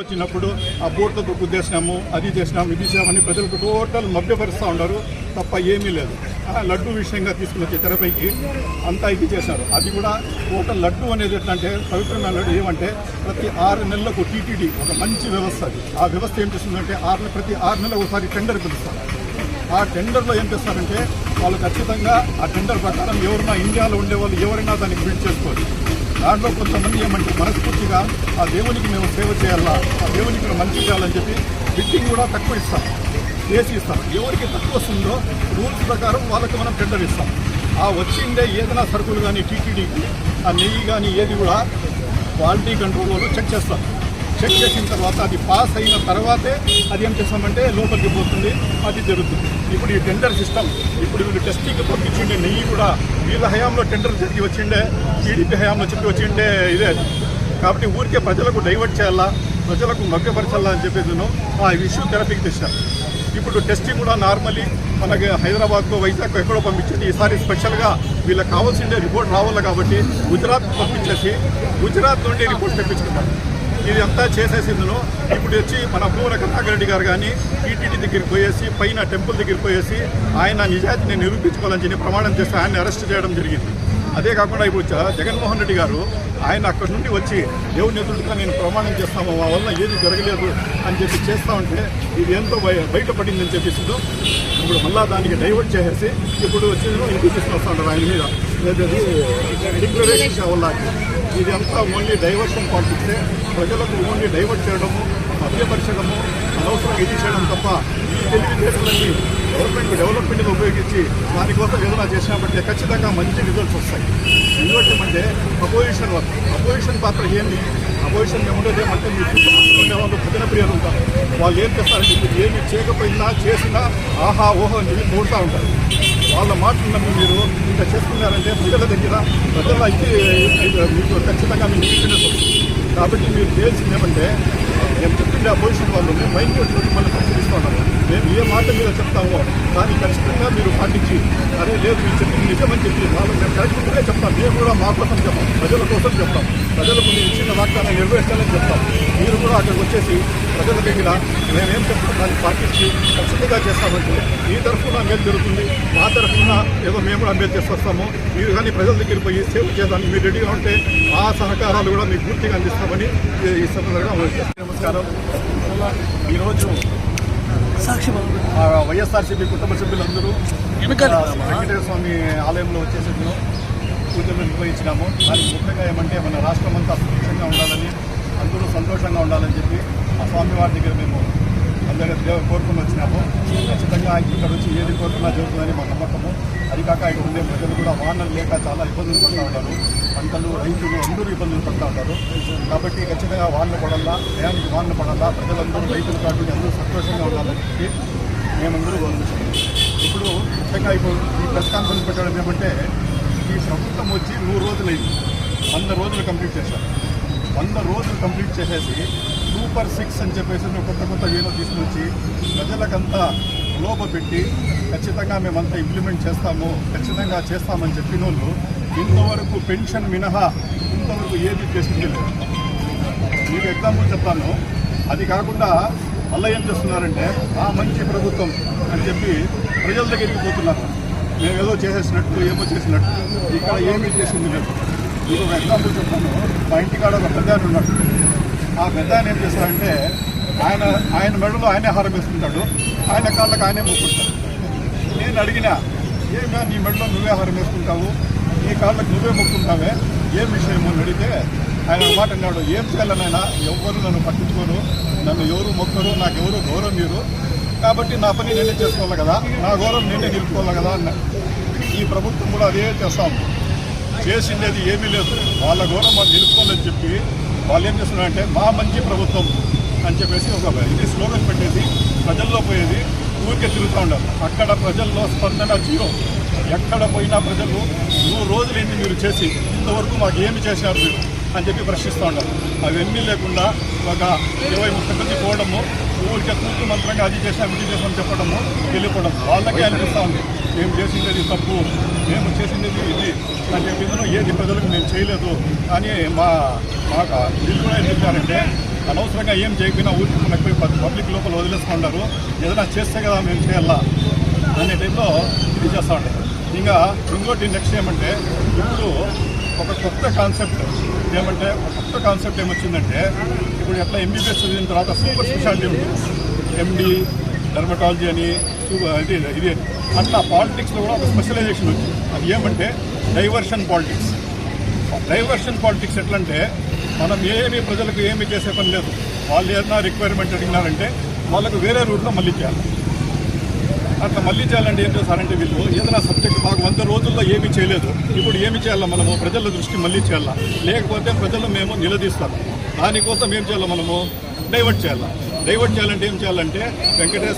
వచ్చినప్పుడు ఆ బోట్లతో గుద్దేసినాము అది చేసినాము ఇది చేసామని ప్రజలకు టోటల్ మభ్యపరుస్తూ ఉన్నారు. తప్ప ఏమీ లేదు. ఆ లడ్డు విషయంగా తీసుకుని వచ్చే తెరపైకి అంతా ఇది చేశారు. అది కూడా టోటల్ లడ్డు అనేది ఎట్లా అంటే పవిత్రమైన లడ్డు ఏమంటే ప్రతి ఆరు నెలలకు టీటీడీ ఒక మంచి వ్యవస్థ అది. ఆ వ్యవస్థ ఏం చేస్తుందంటే ఆరు ప్రతి ఆరు నెలలకు ఒకసారి టెండర్ పిలుస్తారు. ఆ టెండర్లో ఏం చేస్తారంటే వాళ్ళు ఖచ్చితంగా ఆ టెండర్ ప్రకారం ఎవరైనా ఇండియాలో ఉండే వాళ్ళు ఎవరైనా దానికి బిల్డ్ చేసుకోవచ్చు. దాంట్లో కొంతమంది ఏమంటే మనస్ఫూర్తిగా ఆ దేవునికి మేము సేవ చేయాలా? ఆ దేవునికి మేము మంచి చేయాలని చెప్పి బిడ్డింగ్ కూడా తక్కువ ఇస్తాం. చేసి ఇస్తాం. ఎవరికి తక్కువ వస్తుందో రూల్స్ ప్రకారం వాళ్ళకి మనం టెండర్ ఇస్తాం. ఆ వచ్చిందే ఏదైనా సరుకులు కానీ టీటీడీకి ఆ నెయ్యి కానీ ఏది కూడా క్వాలిటీ కంట్రోల్ వాళ్ళు చెక్ చేస్తాం చెక్ చేసిన తర్వాత అది పాస్ అయిన తర్వాతే అది ఏం చేస్తామంటే లోపలికి పోతుంది అది జరుగుతుంది. ఇప్పుడు ఈ టెండర్ సిస్టమ్ ఇప్పుడు వీళ్ళు టెస్టింగ్ పంపించిండే నెయ్యి కూడా వీళ్ళ హయాంలో టెండర్ జరిగి వచ్చిండే టీడీపీ హయాంలో చెప్పి వచ్చిండే ఇదే. కాబట్టి ఊరికే ప్రజలకు డైవర్ట్ చేయాలా ప్రజలకు మభ్యపరచాలా అని చెప్పేసి ఆ ఇష్యూ థెరపీకి తెచ్చారు. ఇప్పుడు టెస్టింగ్ కూడా నార్మల్లీ మనకి హైదరాబాద్కు వైజాగ్ ఎక్కడో పంపించేది. ఈసారి స్పెషల్గా వీళ్ళకి కావాల్సిందే రిపోర్ట్ రావాలి కాబట్టి గుజరాత్ పంపించేసి గుజరాత్ నుండి రిపోర్ట్ తెప్పించుకుంటారు ఇది అంతా ఇప్పుడు వచ్చి మన పూర కరుణాకర్ రెడ్డి గారు కానీ టీటీడీ దగ్గరికి పోయేసి పైన టెంపుల్ దగ్గరికి పోయేసి ఆయన నిజాయితీని నిరూపించుకోవాలని చెప్పి ప్రమాణం చేస్తే ఆయన్ని అరెస్ట్ చేయడం జరిగింది. అదే కాకుండా ఇప్పుడు జగన్మోహన్ రెడ్డి గారు ఆయన అక్కడి నుండి వచ్చి దేవుని ఎదురుగా నేను ప్రమాణం చేస్తాము మా వల్ల ఏది జరగలేదు అని చెప్పి చేస్తా ఉంటే ఇది ఎంతో బయ బయటపడిందని చెప్పేసిందో ఇప్పుడు మళ్ళా దానికి డైవర్ట్ చేసేసి ఇప్పుడు వచ్చి ఇంటికి తీసుకొని వస్తా ఉంటారు ఆయన మీద. డిక్లరేషన్ వల్ల ఇదంతా ఓన్లీ డైవర్షన్ పాలిటిక్సే ప్రజలకు ఓన్లీ డైవర్ట్ చేయడము మధ్యపరచడము అనవసరం ఇది చేయడం తప్ప ఈ తెలుగుదేశం ఉపయోగించి దానికోసం ఏదైనా చేసినప్పటికీ ఖచ్చితంగా మంచి రిజల్ట్స్ వస్తాయి. ఎందుకంటే ఏమంటే అపోజిషన్ వర్క్ అపోజిషన్ పాత్ర ఏంటి అపోజిషన్ మేము ఏమంటే మీ చుట్టుపక్కల వాళ్ళు భజన ప్రియులు ఉంటారు. వాళ్ళు ఏం చేస్తారంటే మీరు ఏమి చేయకపోయినా చేసినా ఆహా ఓహో అని చెప్పి ఉంటారు. వాళ్ళ మాటలు నమ్మి మీరు ఇంకా చేసుకున్నారంటే ప్రజల దగ్గర ప్రజల ఇది మీకు ఖచ్చితంగా మీకు వీక్నెస్ కాబట్టి మీరు చేయాల్సింది ఏమంటే నేను చెప్తుండే అపోజిషన్ వాళ్ళు మైండ్ వచ్చి మళ్ళీ పరిశీలిస్తున్నాం మేము ఏ మాట మీద చెప్తామో దాన్ని ఖచ్చితంగా మీరు పాటించి అదే లేదు మీరు చెప్పింది నిజమని చెప్పి వాళ్ళకి మేము కరెక్ట్గానే చెప్తాం. మేము కూడా మా కోసం చెప్తాం. ప్రజల కోసం చెప్తాం. ప్రజలకు మీరు ఇచ్చిన వాగ్దానం నెరవేర్చాలని చెప్తాం. మీరు కూడా అక్కడికి వచ్చేసి ప్రజల దగ్గర మేమేం చెప్తాం దాన్ని పాటించి ఖచ్చితంగా చేస్తామంటే మీ తరఫున మేలు జరుగుతుంది. మా తరఫున ఏదో మేము కూడా మేలు చేసేస్తాము మీరు కానీ ప్రజల దగ్గరికి పోయి సేవ చేయడానికి మీరు రెడీగా ఉంటే ఆ సహకారాలు కూడా మీకు పూర్తిగా అందిస్తామని ఈ- సందర్భంగా నమస్కారం. ఈరోజు వైఎస్ఆర్సీపీ కుటుంబ సభ్యులందరూ వెంకటేశ్వర స్వామి ఆలయంలో వచ్చేసి పూజలు నిర్వహించినాము. దానికి ముఖ్యంగా ఏమంటే మన రాష్ట్రం అంతా సుభిక్షంగా ఉండాలని అందరూ సంతోషంగా ఉండాలని చెప్పి ఆ స్వామివారి దగ్గర మేము అందరూ కోరుకుని వచ్చినాము. ఖచ్చితంగా ఇక్కడ వచ్చి ఏది కోరుకున్నా జరుగుతుందని మా నమ్మకము. అది కాక ఇక్కడ ఉండే ప్రజలు కూడా వానలు లేక చాలా ఇబ్బందులు పడుతూ ఉంటారు పంటలు రైతులు అందరూ ఇబ్బందులు పడుతూ ఉంటారు. కాబట్టి ఖచ్చితంగా వానలు పడాలా టయానికి వానలు పడాలా ప్రజలందరూ రైతులు కాబట్టి అందరూ సంతోషంగా ఉండాలని చెప్పి మేమందరూ గౌరవించాము ఇప్పుడు ముఖ్యంగా ఇప్పుడు ఈ ప్రెస్ కాన్ఫరెన్స్ పెట్టడం ఏమంటే ఈ ప్రభుత్వం వచ్చి నూరు రోజులైంది. వంద రోజులు కంప్లీట్ చేశారు. వంద రోజులు కంప్లీట్ చేసేసి సూపర్ సిక్స్ అని చెప్పేసి కొత్త కొత్త వేలో తీసుకొచ్చి ప్రజలకంతా లోప పెట్టి ఖచ్చితంగా మేమంతా ఇంప్లిమెంట్ చేస్తాము ఖచ్చితంగా చేస్తామని చెప్పిన వాళ్ళు ఇంతవరకు పెన్షన్ మినహా ఇంతవరకు ఏది చేసింది లేదు మీకు ఎగ్జాంపుల్ చెప్తాను. అది కాకుండా మళ్ళీ ఏం చేస్తున్నారంటే ఆ మంచి ప్రభుత్వం అని చెప్పి ప్రజల దగ్గరికి పోతున్నారు. మేము ఏదో చేసేసినట్టు ఏమో చేసినట్టు. ఇక్కడ ఏమీ చేసింది లేదు. మీకు ఒక ఎగ్జాంపుల్ చెప్తాను. మా ఇంటికాడ ఒక పెద్ద ఆయన ఉన్నాడు. ఆ పెద్ద ఏం చేస్తారంటే ఆయన ఆయన మెడలో ఆయనే హారం వేసుకుంటాడు. ఆయన కాళ్ళకు ఆయనే మొక్కుంటాడు నేను అడిగినా ఏమా నీ మెడలో నువ్వే హారం వేసుకుంటావు? నీ కాళ్ళకు నువ్వే మొక్కుంటావే? ఏం విషయము అని అడిగితే ఆయన మాట అన్నాడు ఏం చేయాలనైనా ఎవరు నన్ను పట్టించుకోరు. నన్ను ఎవరు మొక్కరు? నాకు ఎవరు గౌరవం మీరు. కాబట్టి నా పని నేనే చేసుకోవాలి కదా. నా గౌరవం నేనే నిలుపుకోవాలి కదా అన్న ఈ ప్రభుత్వం కూడా అదే చేస్తాము చేసిండేది ఏమీ లేదు. వాళ్ళ గౌరవం వాళ్ళు నిలుపుకోవాలని చెప్పి వాళ్ళు ఏం చేస్తున్నారంటే మా మంచి ప్రభుత్వం. అని చెప్పేసి ఒక ఇది స్లోగన్ పెట్టేసి ప్రజల్లో పోయేది ఊరికే తిరుగుతూ ఉండాలి. అక్కడ ప్రజల్లో స్పందన జీరో. ఎక్కడ పోయినా ప్రజలు నూరు రోజులు ఏంటి మీరు చేసి ఇంతవరకు మాకు ఏమి చేశారు మీరు? అని చెప్పి ప్రశ్నిస్తూ ఉండాలి. అవన్నీ లేకుండా ఒక ఇరవై ముప్పై మంది పోవడము ఊరికే తూర్పు మంత్రంగా అది చేసాం ఇది చేసాం చెప్పడము వెళ్ళిపోవడం. వాళ్ళకే అనిపిస్తూ ఉంది. మేము చేసింది తప్పు మేము చేసింది ఇది అని చెప్పి ఏది ప్రజలకు మేము చేయలేదు అని మా మాకు వీళ్ళు కూడా ఏం చెప్పారంటే అనవసరంగా ఏం చేయకపోయినా ఊరికి మనకు పోయి పబ్లిక్ లోపల వదిలేసుకుంటారు. ఏదైనా చేస్తే కదా మేము చేయాలా అనే టైంలో ఇది చేస్తూ ఉంటారు. ఇంకా ఇంకోటి నెక్స్ట్ ఏమంటే ఇప్పుడు ఒక కొత్త కాన్సెప్ట్ ఏమంటే ఒక కొత్త కాన్సెప్ట్ ఏమొచ్చిందంటే ఇప్పుడు ఎట్లా ఎంబీబీఎస్ చదివిన తర్వాత సూపర్ స్పెషాలిటీ ఉంటుంది. ఎండి డర్మటాలజీ అని ఇది ఇది అట్లా పాలిటిక్స్లో కూడా ఒక స్పెషలైజేషన్ వచ్చింది. అది ఏమంటే డైవర్షన్ పాలిటిక్స్ డైవర్షన్ పాలిటిక్స్ ఎట్లంటే మనం ఏమి ప్రజలకు ఏమి చేసే పని లేదు. వాళ్ళు ఏదైనా రిక్వైర్మెంట్ అడిగినారంటే వాళ్ళకు వేరే రూట్లో మళ్ళీ చేయాలి అట్లా మళ్ళీ చేయాలంటే ఏం చేస్తారంటే వీళ్ళు ఏదైనా సబ్జెక్ట్ మాకు వంద రోజుల్లో ఏమీ చేయలేదు. ఇప్పుడు ఏమి చేయాలా మనము? ప్రజల దృష్టి మళ్ళీ చేయాలా లేకపోతే ప్రజలు మేము నిలదీస్తాం. దానికోసం ఏం చేయాలి మనము? డైవర్ట్ చేయాలా. డైవర్ట్ చేయాలంటే ఏం చేయాలంటే వెంకటేశ్వర